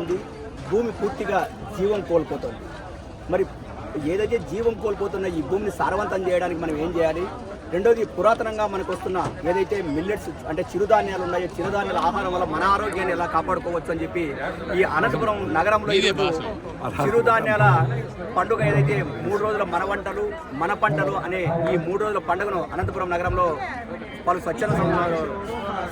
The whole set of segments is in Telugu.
ఉంది భూమి పూర్తిగా జీవం కోల్పోతుంది. మరి ఏదైతే జీవం కోల్పోతున్న ఈ భూమిని సారవంతం చేయడానికి మనం ఏం చేయాలి? రెండోది పురాతనంగా మనకు వస్తున్న ఏదైతే మిల్లెట్స్ అంటే చిరుధాన్యాలు ఉన్నాయో చిరుధాన్యాల ఆహారం వల్ల మన ఆరోగ్యాన్ని ఎలా కాపాడుకోవచ్చు అని చెప్పి ఈ అనంతపురం నగరంలో చిరుధాన్యాల పండుగ ఏదైతే మూడు రోజుల మన వంటలు మన పంటలు అనే ఈ మూడు రోజుల పండుగను అనంతపురం నగరంలో పలు స్వచ్ఛంద సం-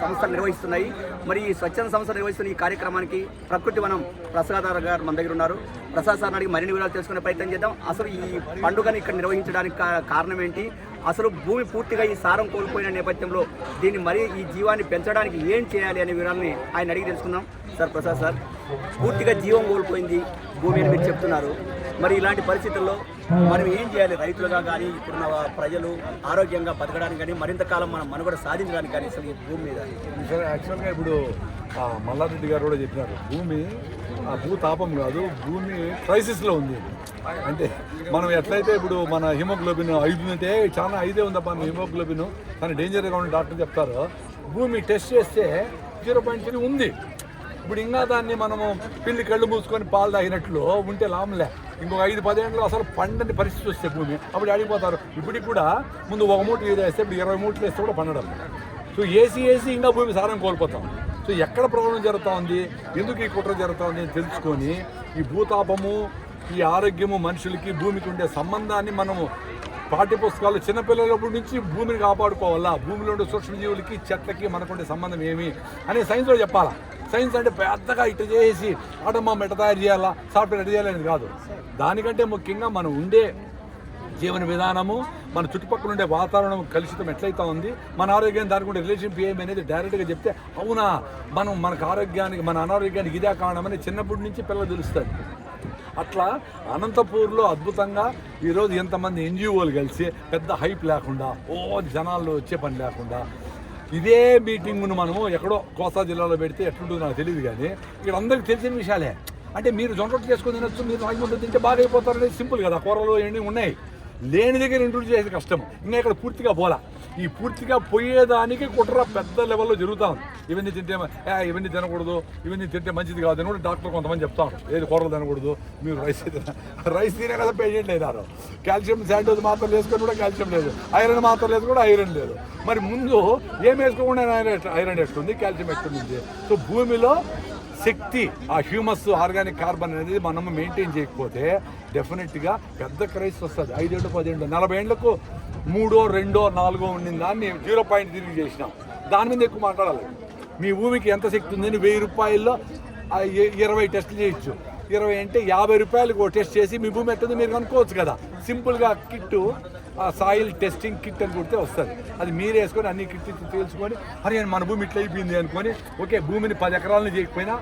సంస్థలు నిర్వహిస్తున్నాయి. మరి ఈ స్వచ్ఛంద సంస్థలు నిర్వహిస్తున్న ఈ కార్యక్రమానికి ప్రకృతి వనం ప్రసాద్ గారు మన దగ్గర ఉన్నారు. ప్రసాద్ సార్ అడిగి మరిన్ని వివరాలు తెలుసుకునే ప్రయత్నం చేద్దాం. అసలు ఈ పండుగను ఇక్కడ నిర్వహించడానికి కారణం ఏంటి? అసలు భూమి పూర్తిగా ఈ సారం కోల్పోయిన నేపథ్యంలో దీన్ని మరీ ఈ జీవాన్ని పెంచడానికి ఏం చేయాలి అనే వివరాలని ఆయన అడిగి తెలుసుకుందాం. సార్ ప్రసాద్ సార్ పూర్తిగా జీవం కోల్పోయింది భూమి అని మీరు చెప్తున్నారు. మరి ఇలాంటి పరిస్థితుల్లో మనం ఏం చేయాలి? రైతులుగా కానీ ఇప్పుడున్న ప్రజలు ఆరోగ్యంగా బతకడానికి కానీ మరింత కాలం మనం మనుగడ సాధించడానికి కానీ అసలు ఈ భూమి మీద. సార్ యాక్చువల్గా ఇప్పుడు మల్లారెడ్డి గారు కూడా చెప్పినారు. భూమి ఆ భూతాపం కాదు భూమి క్రైసిస్లో ఉంది. అంటే మనం ఎట్లయితే ఇప్పుడు మన హిమోగ్లోబిన్ ఐదు ఉంటే చాలా ఐదే ఉందప్ప మన హిమోగ్లోబిన్ కానీ డేంజర్గా ఉన్న డాక్టర్ చెప్తారు. భూమి టెస్ట్ చేస్తే జీరో పాయింట్ త్రీ ఉంది. ఇప్పుడు ఇంకా దాన్ని మనము పిల్లి కళ్ళు మూసుకొని పాలు తాగినట్లు ఉంటే లాభంలే. ఇంకొక ఐదు పదేళ్ళు అసలు పండని పరిస్థితి వస్తే భూమి. అప్పుడు అడిగిపోతారు ఇప్పటికి కూడా ముందు ఒక మూట వేస్తే ఇప్పుడు ఇరవై మూటలు వేస్తే కూడా పండడం. సో ఏసీ ఏసీ ఇంకా భూమి సారం కోల్పోతాం. సో ఎక్కడ ప్రాబ్లం జరుగుతూ ఉంది ఎందుకు ఈ కుట్ర జరుగుతూ ఉంది అని తెలుసుకొని ఈ భూతాపము ఈ ఆరోగ్యము మనుషులకి భూమికి ఉండే సంబంధాన్ని మనము పాఠ్య పుస్తకాలు చిన్నపిల్లలప్పటి నుంచి భూమిని కాపాడుకోవాలా? భూమిలో ఉండే సూక్ష్మజీవులకి చెట్లకి మనకుండే సంబంధం ఏమి? అని సైన్స్లో చెప్పాలా? సైన్స్ అంటే పెద్దగా ఇట్లా చేసి ఆటోమామ్ మెట తయారు చేయాలా? సాఫ్ట్వేర్ ఎట్ట చేయాలనేది కాదు. దానికంటే ముఖ్యంగా మనం ఉండే జీవన విధానము మన చుట్టుపక్కల ఉండే వాతావరణం కలుషితం ఎట్లయితే ఉంది? మన ఆరోగ్యం దానికి రిలేషన్ రిలేషన్షిప్ ఏమి అనేది డైరెక్ట్గా చెప్తే అవునా? మనం మనకు ఆరోగ్యానికి మన అనారోగ్యానికి ఇదే కారణమని చిన్నప్పటి నుంచి పిల్లలు తెలుస్తుంది అట్లా అనంతపూర్లో అద్భుతంగా ఈరోజు ఎంతమంది ఎన్జిఓలు కలిసి పెద్ద హైప్ లేకుండా ఓ జనాల్లో వచ్చే పని లేకుండా ఇదే మీటింగ్ను మనము ఎక్కడో కోస్తా జిల్లాలో పెడితే ఎట్లుంటుందో నాకు తెలియదు కానీ ఇక్కడ అందరికీ తెలిసిన విషయాలే. అంటే మీరు జొన్న రొట్టె చేసుకొని తినొచ్చు మీరు రాగి తింటే బాగా అయిపోతారు అనేది సింపుల్ కదా కూరలు ఇవన్నీ ఉన్నాయి. లేని దగ్గర ఇంట్రొడ్యూస్ చేసేది కష్టం. ఇంకా ఇక్కడ పూర్తిగా పోలా. ఈ పూర్తిగా పోయేదానికి కుట్ర పెద్ద లెవెల్లో జరుగుతూ ఉంది. ఇవన్నీ తింటే ఇవన్నీ తినకూడదు ఇవన్నీ తింటే మంచిది కాదు అని కూడా డాక్టర్ కొంతమంది చెప్తా ఏది కూరలు తినకూడదు మీరు రైస్ రైస్ తినే కదా పేషెంట్ అయినారు. కాల్షియం శాండోజ్ మాత్రం వేసుకొని కూడా కాల్షియం లేదు. ఐరన్ మాత్రం లేదు కూడా ఐరన్ లేదు. మరి ముందు ఏం వేసుకోకుండా ఐరన్ ఐరన్ కాల్షియం ఎట్టుంది సో భూమిలో శక్తి ఆ హ్యూమస్ ఆర్గానిక్ కార్బన్ అనేది మనం మెయింటైన్ చేయకపోతే డెఫినెట్గా పెద్ద క్రైస్ వస్తుంది. ఐదేళ్ళు పదేళ్ళు నలభై ఏళ్ళకు మూడో రెండో నాలుగో ఉండింది దాన్ని జీరో పాయింట్ తిరిగి చేసినాం. దాని మీద ఎక్కువ మాట్లాడాలి. మీ భూమికి ఎంత శక్తి ఉందని వెయ్యి రూపాయల్లో ఇరవై టెస్టులు చేయొచ్చు. ఇరవై అంటే యాభై రూపాయలకు ఒక టెస్ట్ చేసి మీ భూమి ఎట్టుంది మీరు కనుక్కోవచ్చు కదా. సింపుల్గా కిట్టు ఆ సాయిల్ టెస్టింగ్ కిట్ అని కొడితే వస్తుంది. అది మీరు వేసుకొని అన్ని కిట్ తెలుసుకొని అరే మన భూమి ఇట్లా అయిపోయింది అనుకొని ఓకే భూమిని పది ఎకరాలను చేయకపోయినా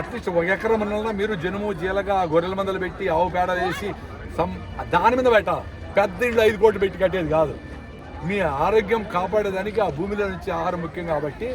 అట్లీస్ట్ ఒక ఎకరం అన్నా మీరు జనుము జీలగా గొర్రెల మందలు పెట్టి ఆవు పేడ వేసి సం దాని మీద పెట్టాలి? పెద్ద ఇళ్ళు ఐదు కోట్లు పెట్టి కట్టేది కాదు. మీ ఆరోగ్యం కాపాడేదానికి ఆ భూమిలో నుంచి ఆహారం ముఖ్యం కాబట్టి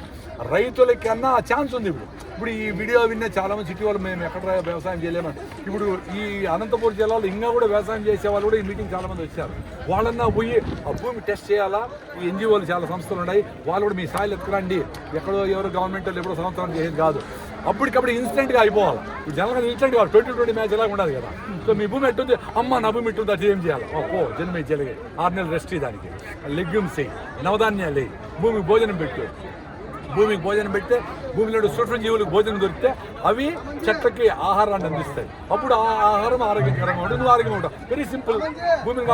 రైతులకన్నా ఆ ఛాన్స్ ఉంది ఇప్పుడు. ఇప్పుడు ఈ వీడియో విన్న చాలా మంది సిటీ వాళ్ళు మేము ఎక్కడ వ్యవసాయం చేయలేమని. ఇప్పుడు ఈ అనంతపురం జిల్లాలో ఇంకా కూడా వ్యవసాయం చేసే వాళ్ళు కూడా ఈ మీటింగ్ చాలా మంది వచ్చారు. వాళ్ళన్నా పోయి ఆ భూమి టెస్ట్ చేయాలా? ఈ ఎన్జిఓలు చాలా సంస్థలు ఉన్నాయి. వాళ్ళు కూడా మీ సాయిలు ఎత్తుకురండి. ఎక్కడో ఎవరో గవర్నమెంట్ వాళ్ళు ఎప్పుడో సంవత్సరం చేసేది కాదు. అప్పటికప్పుడు ఇన్స్టెంట్గా అయిపోవాలి. ఇప్పుడు జనరల్గా ఇన్స్టెంట్గా ట్వంటీ ట్వంటీ మ్యాచ్ ఎలా ఉండదు కదా. సో మీ భూమి ఎట్టుంది? అమ్మ నా భూమి ఎట్టుంది? అది ఏం చేయాలి? ఓ పో జన్మ ఆరు నెలలు రెస్ట్ దానికి. లెగ్యూమ్స్ వేయి నవధాన్యాలు వేయి. భోజనం పెట్టు. భూమికి భోజనం పెడితే భూమిలో సూక్ష్మ జీవులకు భోజనం దొరికితే అవి చెట్లకి ఆహారాన్ని అందిస్తాయి. అప్పుడు ఆ ఆహారం ఆరోగ్యకరంగా ఉంటుంది నువ్వు ఆరోగ్యంగా ఉంటావు. వెరీ సింపుల్ భూమిని